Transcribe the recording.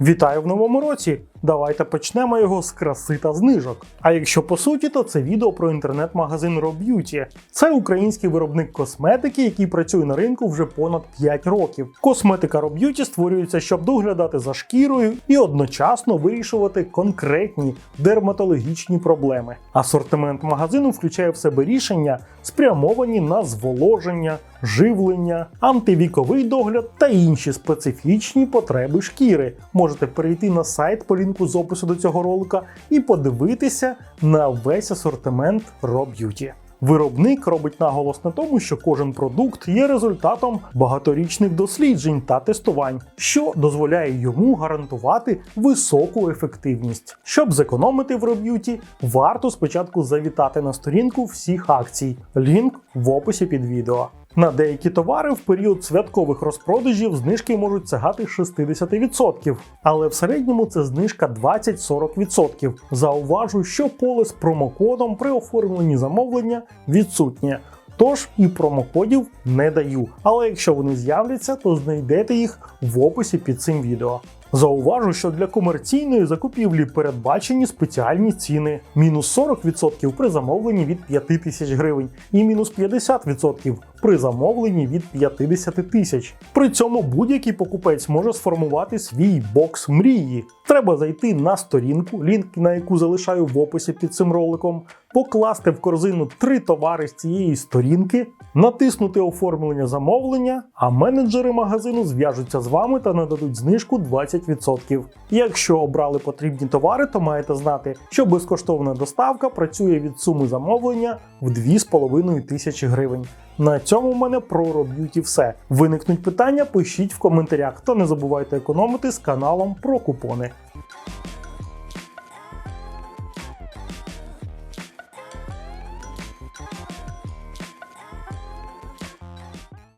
Вітаю в новому році! Давайте почнемо його з краси та знижок. А якщо по суті, то це відео про інтернет-магазин RoBeauty. Це український виробник косметики, який працює на ринку вже понад 5 років. Косметика RoBeauty створюється, щоб доглядати за шкірою і одночасно вирішувати конкретні дерматологічні проблеми. Асортимент магазину включає в себе рішення, спрямовані на зволоження, живлення, антивіковий догляд та інші специфічні потреби шкіри. Можете перейти на сайт по лінку з опису до цього ролика і подивитися на весь асортимент RoBeauty. Виробник робить наголос на тому, що кожен продукт є результатом багаторічних досліджень та тестувань, що дозволяє йому гарантувати високу ефективність. Щоб зекономити в RoBeauty, варто спочатку завітати на сторінку всіх акцій. Лінк в описі під відео. На деякі товари в період святкових розпродажів знижки можуть сягати 60%, але в середньому це знижка 20-40%. Зауважу, що поле з промокодом при оформленні замовлення відсутнє. Тож і промокодів не даю. Але якщо вони з'являться, то знайдете їх в описі під цим відео. Зауважу, що для комерційної закупівлі передбачені спеціальні ціни: мінус 40% при замовленні від 5 тисяч гривень і мінус 50% при замовленні від 50 тисяч. При цьому будь-який покупець може сформувати свій бокс мрії. Треба зайти на сторінку, лінк на яку залишаю в описі під цим роликом, покласти в корзину три товари з цієї сторінки, натиснути оформлення замовлення, а менеджери магазину зв'яжуться з вами та нададуть знижку 20%. Якщо обрали потрібні товари, то маєте знати, що безкоштовна доставка працює від суми замовлення в 2,5 тисячі гривень. На цьому в мене про RoBeauty все. Виникнуть питання, пишіть в коментарях та не забувайте економити з каналом про купони.